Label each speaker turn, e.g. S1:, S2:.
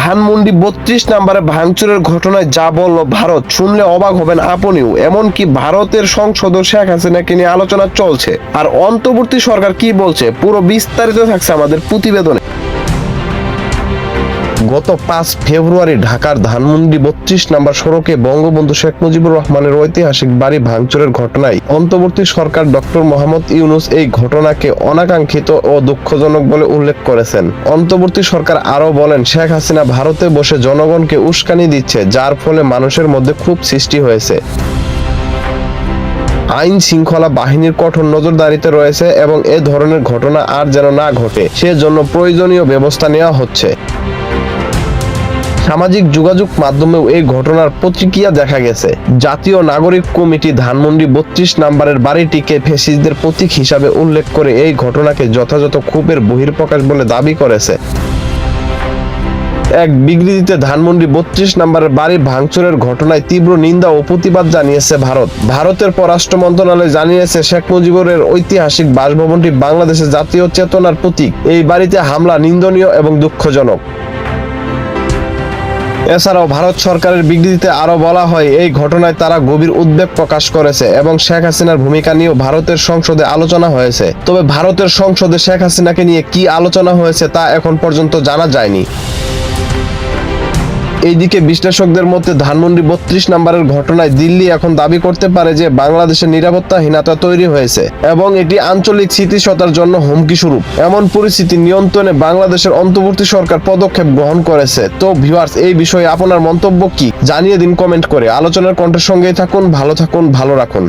S1: ধানমন্ডি বত্রিশ নাম্বারে ভাঙচুরের ঘটনায় যা বলল ভারত, শুনলে অবাক হবেন আপনিও। এমনকি ভারতের সংসদ শেখ হাসিনাকে নিয়ে আলোচনা চলছে। আর অন্তর্বর্তী সরকার কি বলছে? পুরো বিস্তারিত থাকছে আমাদের প্রতিবেদনে। গত পাঁচ ফেব্রুয়ারি ঢাকার ধানমন্ডি বত্রিশ নাম্বার সড়কে বঙ্গবন্ধু শেখ মুজিবুর রহমানের ঐতিহাসিক বাড়ি ভাঙচুরের ঘটনায় অন্তর্বর্তী সরকার ডক্টর মোহাম্মদ ইউনুস এই ঘটনাকে অনাকাঙ্ক্ষিত ও দুঃখজনক বলে উল্লেখ করেছেন। অন্তর্বর্তী সরকার আরও বলেন, শেখ হাসিনা ভারতে বসে জনগণকে উস্কানি দিচ্ছে, যার ফলে মানুষের মধ্যে খুব সৃষ্টি হয়েছে। আইন শৃঙ্খলা বাহিনীর কঠোর নজরদারিতে রয়েছে এবং এ ধরনের ঘটনা আর যেন না ঘটে, সেজন্য প্রয়োজনীয় ব্যবস্থা নেওয়া হচ্ছে। সামাজিক যোগাযোগ মাধ্যমেও এই ঘটনার প্রতিক্রিয়া দেখা গেছে। জাতীয় নাগরিক কমিটি ধানমন্ডি বত্রিশ নাম্বারের বাড়িটিকে ফেসিসদের প্রতীক হিসাবে উল্লেখ করে এই ঘটনাকে যথাযথ ক্ষোভের বহির্প্রকাশ বলে দাবি করেছে। এক বিবৃতিতে ধানমন্ডি বত্রিশ নম্বরের বাড়ি ভাঙচুরের ঘটনায় তীব্র নিন্দা ও প্রতিবাদ জানিয়েছে ভারত। ভারতের পররাষ্ট্র মন্ত্রণালয় জানিয়েছে, শেখ মুজিবুরের ঐতিহাসিক বাসভবনটি বাংলাদেশের জাতীয় চেতনার প্রতীক। এই বাড়িতে হামলা নিন্দনীয় এবং দুঃখজনক। এছাড়াও ভারত সরকারের বিবৃতিতে আরও বলা হয়, এই ঘটনায় তারা গভীর উদ্বেগ প্রকাশ করেছে এবং শেখ হাসিনার ভূমিকা নিয়েও ভারতের সংসদে আলোচনা হয়েছে। তবে ভারতের সংসদে শেখ হাসিনাকে নিয়ে কি আলোচনা হয়েছে তা এখন পর্যন্ত জানা যায়নি। এইদিকে বিশ্লেষকদের মধ্যে ধানমন্ডি বত্রিশ নম্বরের ঘটনায় দিল্লি এখন দাবি করতে পারে যে বাংলাদেশের নিরাপত্তাহীনতা তৈরি হয়েছে এবং এটি আঞ্চলিক স্থিতিশীলতার জন্য হুমকি স্বরূপ। এমন পরিস্থিতি নিয়ন্ত্রণে বাংলাদেশের অন্তর্বর্তী সরকার পদক্ষেপ গ্রহণ করেছে। তো ভিউয়ার্স, এই বিষয়ে আপনার মন্তব্য কি? জানিয়ে দিন কমেন্ট করে। আলোচনার কণ্ঠের সঙ্গেই থাকুন, ভালো থাকুন, ভালো রাখুন।